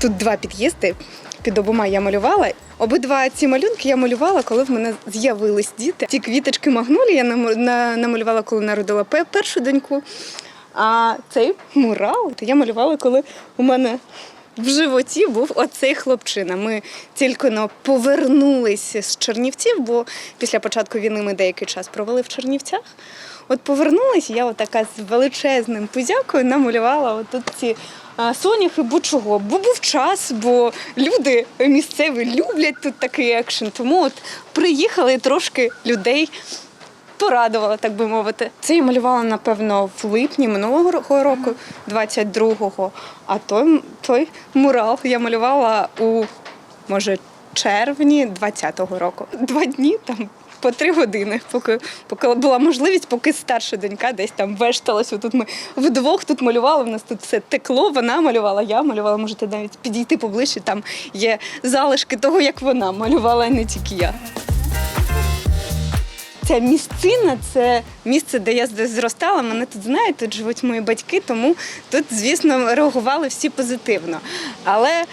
Тут два під'їзди. Під обома я малювала. Обидва ці малюнки я малювала, коли в мене з'явились діти. Ті квіточки магнолії я намалювала, коли народила першу доньку. А цей мурал то я малювала, коли у мене в животі був оцей хлопчина. Ми тільки но повернулися з Чернівців, бо після початку війни ми деякий час провели в Чернівцях. От повернулись, я отака з величезним пузякою намалювала отут ці соняхи будь-чого. Бо був час, бо люди місцеві люблять тут такий екшен. Тому от приїхали трошки людей порадувала, так би мовити. Це я малювала, напевно, в липні минулого року, 22-го. А той, той мурал я малювала у, може, червні 20-го року. Два дні там. По три години, поки, поки була можливість, поки старша донька десь там вешталась. Тут ми вдвох тут малювали. У нас тут все текло. Вона малювала, я малювала. Можете навіть підійти поближче. Там є залишки того, як вона малювала, а не тільки я. Ця місцина це місце, де я зростала. Мене тут знають, тут живуть мої батьки, тому тут, звісно, реагували всі позитивно. Але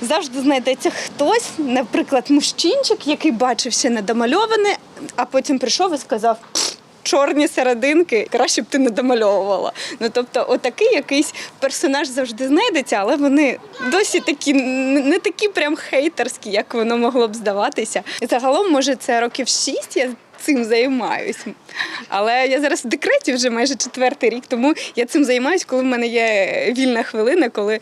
завжди знайдеться хтось, наприклад, мужчинчик, який бачився недомальоване, а потім прийшов і сказав. Чорні серединки, краще б ти не домальовувала. Ну тобто, отакий якийсь персонаж завжди знайдеться, але вони досі такі не такі прям хейтерські, як воно могло б здаватися. І загалом, може, це років шість я цим займаюсь. Але я зараз в декреті вже майже четвертий рік, тому я цим займаюсь, коли в мене є вільна хвилина, коли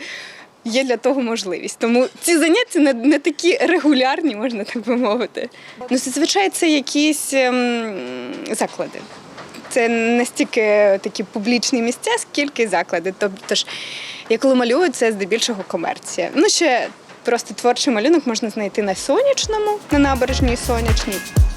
є для того можливість. Тому ці заняття не, не такі регулярні, можна так би мовити. Ну, зазвичай це якісь ем, заклади. Це не стільки такі публічні місця, скільки заклади. Тобто ж, я коли малюю, це здебільшого комерція. Ну, ще просто творчий малюнок можна знайти на сонячному, на набережній сонячній.